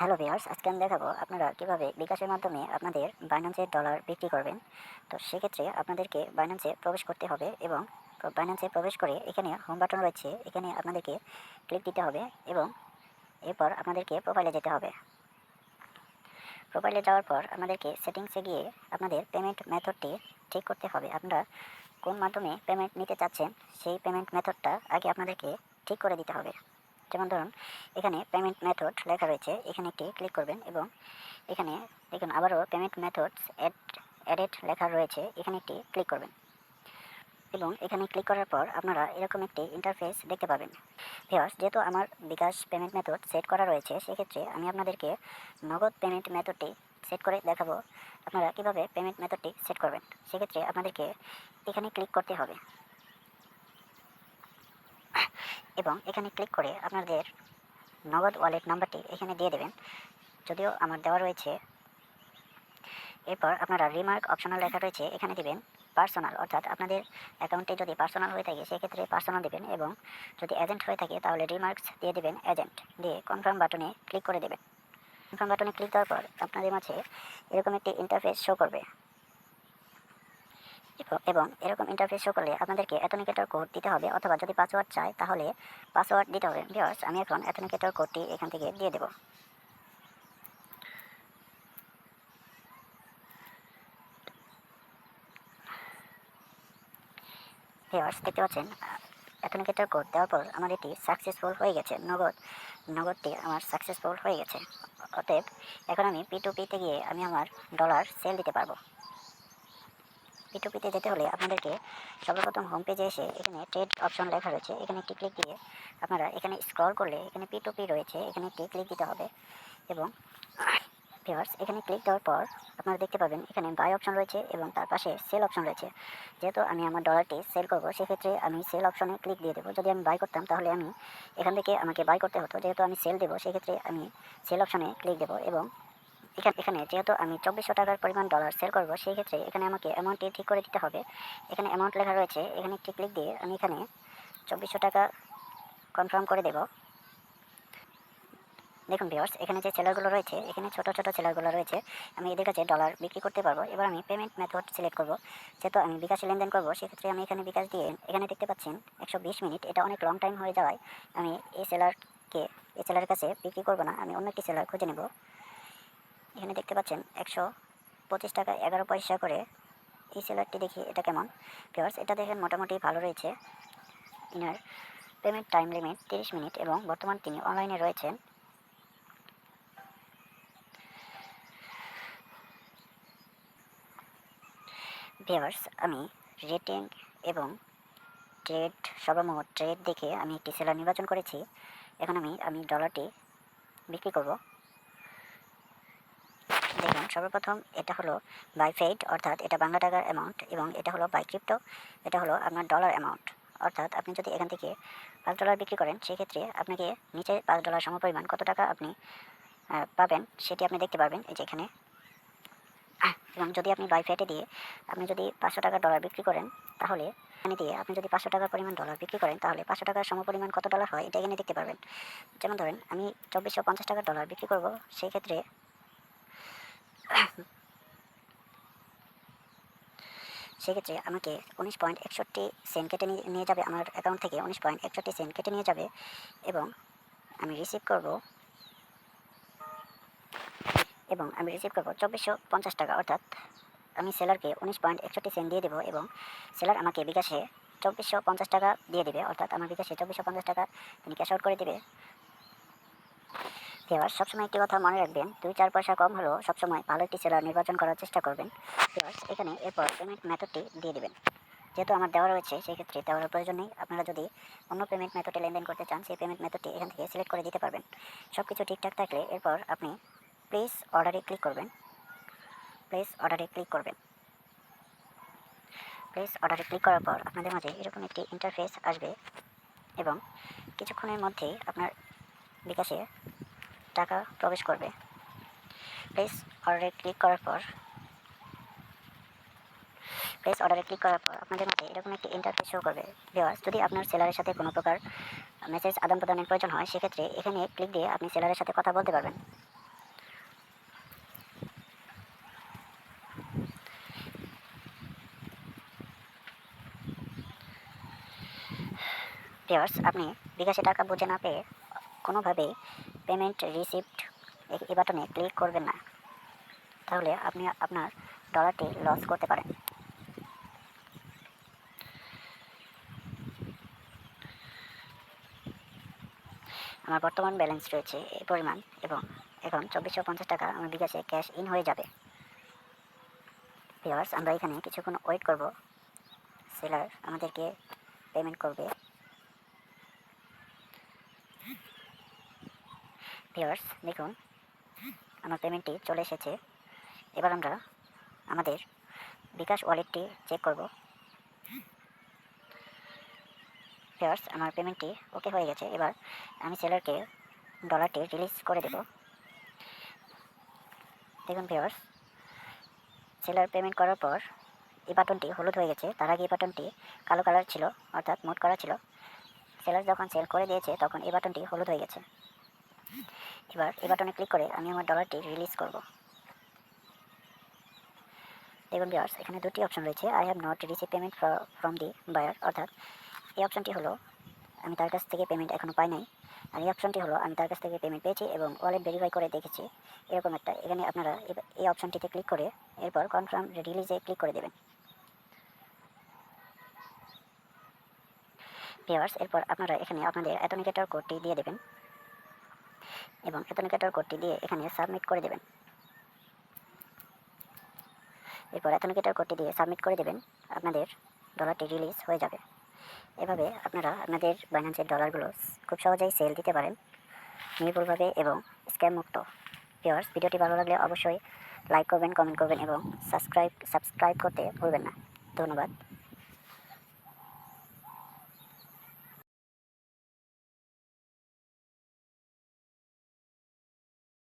Hello viewers আজকে আমি দেখাবো আপনারা কীভাবে বিকাশের মাধ্যমে আপনাদের বাইন্যান্সে ডলার বিক্রি করবেন। তো সেক্ষেত্রে আপনাদেরকে বাইন্যান্সে প্রবেশ করতে হবে এবং বাইন্যান্সে প্রবেশ করে এখানে হোম বাটন রয়েছে, এখানে আপনাদেরকে ক্লিক দিতে হবে এবং এরপর আপনাদেরকে প্রোফাইলে যেতে হবে। প্রোফাইলে যাওয়ার পর আপনাদেরকে সেটিংসে গিয়ে আপনাদের পেমেন্ট মেথডটি ঠিক করতে হবে। আপনারা কোন মাধ্যমে পেমেন্ট নিতে চাচ্ছেন, সেই পেমেন্ট মেথডটা আগে আপনাদেরকে ঠিক করে দিতে হবে। যেমন ধরুন, এখানে পেমেন্ট মেথড লেখা রয়েছে, এখানে একটি ক্লিক করবেন এবং এখানে দেখুন আবারও পেমেন্ট মেথডস অ্যাড অ্যাডেড লেখা রয়েছে, এখানে একটি ক্লিক করবেন। এবং এখানে ক্লিক করার পর আপনারা এরকম একটি ইন্টারফেস দেখতে পাবেন। ভিওয়ার্স যেহেতু আমার বিকাশ পেমেন্ট মেথড সেট করা রয়েছে, সেক্ষেত্রে আমি আপনাদেরকে নগদ পেমেন্ট মেথডটি সেট করে দেখাবো। আপনারা কীভাবে পেমেন্ট মেথডটি সেট করবেন, সেক্ষেত্রে আপনাদেরকে এখানে ক্লিক করতে হবে। এবং এখানে ক্লিক করে আপনাদের নগদ ওয়ালেট নাম্বারটি এখানে দিয়ে দেবেন। যদিও আমার দেওয়া রয়েছে। এরপর আপনারা রিমার্ক অপশনাল লেখা রয়েছে, এখানে দিবেন পার্সোনাল অর্থাৎ আপনাদের অ্যাকাউন্টে যদি পার্সোনাল হয়ে থাকে, সেক্ষেত্রে পার্সোনাল দেবেন এবং যদি এজেন্ট হয়ে থাকে, তাহলে রিমার্কস দিয়ে দেবেন এজেন্ট দিয়ে কনফার্ম বাটনে ক্লিক করে দেবেন। কনফার্ম বাটনে ক্লিক দেওয়ার পর আপনাদের মাঝে এরকম একটি ইন্টারফেস শো করবে। এবং- এরকম ইন্টারফেস শো করলে আপনাদেরকে অ্যাথেন্টিকেটর কোড দিতে হবে অথবা যদি পাসওয়ার্ড চায় তাহলে পাসওয়ার্ড দিতে হবে। ভিউয়ার্স আমি এখন অ্যাথেন্টিকেটর কোডটি এখান থেকে দিয়ে দেবো। ভিউয়ার্স দেখতে পাচ্ছেন অ্যাথেন্টিকেটর কোড দেওয়ার পর আমার এটি সাকসেসফুল হয়ে গেছে। নগদ, নগদটি আমার সাকসেসফুল হয়ে গেছে। অতএব, এখন আমি পি টু পিতে গিয়ে আমি আমার ডলার সেল দিতে পারব। পিটুপিতে যেতে হলে আপনাদেরকে সর্বপ্রথম হোম পেজে এসে এখানে ট্রেড অপশন লেখা রয়েছে। এখানে একটি ক্লিক দিয়ে আপনারা এখানে স্ক্রল করলে এখানে পিটুপি রয়েছে। এখানে একটি ক্লিক দিতে হবে এবং ভিউয়ার্স এখানে ক্লিক দেওয়ার পর আপনারা দেখতে পাবেন এখানে বাই অপশন রয়েছে এবং তার পাশে সেল অপশন রয়েছে। যেহেতু আমি আমার ডলারটি সেল করব, সেক্ষেত্রে আমি সেল অপশনে ক্লিক দিয়ে দেবো। যদি আমি বাই করতাম, তাহলে আমি এখান থেকে আমাকে বাই করতে হতো। যেহেতু আমি সেল দেবো, সেক্ষেত্রে আমি সেল অপশনে ক্লিক দেবো এবং এখানে এখানে, যেহেতু আমি চব্বিশশো টাকার পরিমাণ ডলার সেল করব, সেই ক্ষেত্রে এখানে আমাকে অ্যামাউন্টটি ঠিক করে দিতে হবে। এখানে অ্যামাউন্ট লেখা রয়েছে, এখানে একটি ক্লিক দিয়ে আমি এখানে চব্বিশশো টাকা কনফার্ম করে দেব। দেখুন ভিওর্স এখানে যে সেলারগুলো রয়েছে, এখানে ছোটো ছোটো সেলারগুলো রয়েছে, আমি এদের কাছে ডলার বিক্রি করতে পারব। এবার আমি পেমেন্ট মেথড সিলেক্ট করব। যেহেতু আমি বিকাশে লেনদেন করব, সেক্ষেত্রে আমি এখানে বিকাশ দিয়ে, এখানে দেখতে পাচ্ছেন একশো বিশ মিনিট, এটা অনেক লং টাইম হয়ে যাওয়ায় আমি এই সেলারকে এই সেলারের কাছে বিক্রি করব না, আমি অন্য একটি সেলার খুঁজে নেব। এখানে দেখতে পাচ্ছেন একশো পঁচিশ টাকা এগারো পয়সা করে এই সেলারটি দেখি এটা কেমন। ভিওয়ার্স এটা দেখেন মোটামুটি ভালো রয়েছে। ইনার পেমেন্ট টাইম লিমিট তিরিশ মিনিট এবং বর্তমান তিনি অনলাইনে রয়েছেন। ভিওয়ার্স আমি রেটিং এবং ট্রেড, সর্বমোট ট্রেড দেখে আমি একটি সেলার নির্বাচন করেছি। এখন আমি আমি ডলারটি বিক্রি করব। সর্বপ্রথম এটা হলো বাই ফেড অর্থাৎ এটা বাংলা টাকার অ্যামাউন্ট এবং এটা হলো বাই ক্রিপ্টো এটা হলো আপনার ডলার অ্যামাউন্ট অর্থাৎ আপনি যদি এখান থেকে পাঁচ ডলার বিক্রি করেন, সেক্ষেত্রে আপনাকে নিচে পাঁচ ডলার সমপরিমাণ কত টাকা আপনি পাবেন সেটি আপনি দেখতে পারবেন, এই যে এখানে। এবং যদি আপনি বাই ফেটে দিয়ে আপনি যদি পাঁচশো টাকা ডলার বিক্রি করেন, তাহলে এখানে দিয়ে আপনি যদি পাঁচশো টাকার পরিমাণ ডলার বিক্রি করেন, তাহলে পাঁচশো টাকার সমপরিমাণ কত ডলার হয়, এটা এখানে দেখতে পারবেন। যেমন ধরেন আমি চব্বিশশো পঞ্চাশ টাকার ডলার বিক্রি করব সেই ক্ষেত্রে সেক্ষেত্রে আমাকে উনিশ পয়েন্ট একষট্টি সেন্ট কেটে নিয়ে যাবে আমার অ্যাকাউন্ট থেকে, উনিশ পয়েন্ট একষট্টি সেন্ট কেটে নিয়ে যাবে এবং আমি রিসিভ করব এবং আমি রিসিভ করব চব্বিশশো পঞ্চাশ টাকা। অর্থাৎ আমি সেলারকে উনিশ পয়েন্ট একষট্টি সেন্ট দিয়ে দেবো এবং সেলার আমাকে বিকাশে চব্বিশশো পঞ্চাশ টাকা দিয়ে দেবে। অর্থাৎ আমার বিকাশে চব্বিশশো পঞ্চাশ টাকা তিনি ক্যাশ আউট করে দেবে। ভিওয়ার্স সবসময় একটি কথা মনে রাখবেন, দুই চার পয়সা কম হলেও সবসময় ভালো একটি সেলার নির্বাচন করার চেষ্টা করবেন। ভিওয়ার্স এখানে এরপর পেমেন্ট মেথডটি দিয়ে দেবেন। যেহেতু আমার দেওয়া রয়েছে, সেই ক্ষেত্রে দেওয়ার প্রয়োজন নেই। আপনারা যদি অন্য পেমেন্ট মেথডে লেনদেন করতে চান, সেই পেমেন্ট মেথডটি এখান থেকে সিলেক্ট করে দিতে পারবেন। সব কিছু ঠিকঠাক থাকলে এরপর আপনি প্লিজ অর্ডারে ক্লিক করবেন। প্লেস অর্ডারে ক্লিক করবেন। প্লিজ অর্ডারে ক্লিক করার পর আপনাদের মাঝে এরকম একটি ইন্টারফেস আসবে এবং কিছুক্ষণের মধ্যেই আপনার বিকাশে টাকা প্রবেশ করবে। প্লেস অর্ডারে ক্লিক করার পর প্লেস অর্ডারে ক্লিক করার পর আপনাদের মধ্যে এরকম একটি ইন্টারফেস শো করবে। ভিওয়ার্স যদি আপনার সেলারের সাথে কোনো প্রকার মেসেজ আদান প্রদানের প্রয়োজন হয়, সেক্ষেত্রে এখানে ক্লিক দিয়ে আপনি সেলারের সাথে কথা বলতে পারবেন। ভিওয়ার্স আপনি বিকাশে টাকা বুঝে না পেয়ে কোনোভাবেই পেমেন্ট রিসিপ্ট এই বাটনে ক্লিক করবেন না, তাহলে আপনি আপনার ডলারটি লস করতে পারেন। আমার বর্তমান ব্যালেন্স রয়েছে এই পরিমাণ এবং এখন চব্বিশশো পঞ্চাশ টাকা আমার বিকাশে ক্যাশ ইন হয়ে যাবে। আমরা এখানে কিছুক্ষণ ওয়েট করব। সেলার আমাদেরকে পেমেন্ট করবে। ভিওয়ার্স দেখুন, আমার পেমেন্টটি চলে এসেছে। এবার আমরা আমাদের বিকাশ ওয়ালেটটি চেক করব। ভিওয়ার্স আমার পেমেন্টটি ওকে হয়ে গেছে। এবার আমি সেলারকে ডলারটি রিলিজ করে দেব। দেখুন ভিওয়ার্স সেলার পেমেন্ট করার পর এই বাটনটি হলুদ হয়ে গেছে। তার আগে এই বাটনটি কালো কালার ছিল, অর্থাৎ মোট করা ছিল। সেলার যখন সেল করে দিয়েছে, তখন এই বাটনটি হলুদ হয়ে গেছে। এবার, এই বাটনে ক্লিক করে আমি আমার ডলারটি রিলিজ করব। দেখুন ভিওয়ার্স এখানে দুটি অপশন রয়েছে। I have not receive payment from the buyer অর্থাৎ এই অপশনটি হলো, আমি তার কাছ থেকে পেমেন্ট এখনও পাই নাই। আর এই অপশনটি হলো, আমি তার কাছ থেকে পেমেন্ট পেয়েছি এবং ওয়ালেট ভেরিফাই করে দেখেছি। এরকম একটা, এখানে আপনারা এই অপশনটিতে ক্লিক করে এরপর কনফার্ম রিলিজে ক্লিক করে দেবেন। ভিওয়ার্স এরপর আপনারা এখানে আপনাদের অ্যাথেন্টিকেটর কোডটি দিয়ে দেবেন। এবং অ্যাথেন্টিকেটর কোডটি দিয়ে এখানে সাবমিট করে দেবেন। এরপর অ্যাথেন্টিকেটর কোডটি দিয়ে সাবমিট করে দেবেন, আপনাদের ডলারটি রিলিজ হয়ে যাবে। এভাবে আপনারা আপনাদের বাইন্যান্সের ডলারগুলো খুব সহজেই সেল দিতে পারেন, নির্ভুলভাবে এবং স্ক্যাম মুক্ত ভিওয়ার্স ভিডিওটি ভালো লাগলে অবশ্যই লাইক করবেন কমেন্ট করবেন এবং সাবস্ক্রাইব সাবস্ক্রাইব করতে ভুলবেন না। ধন্যবাদ।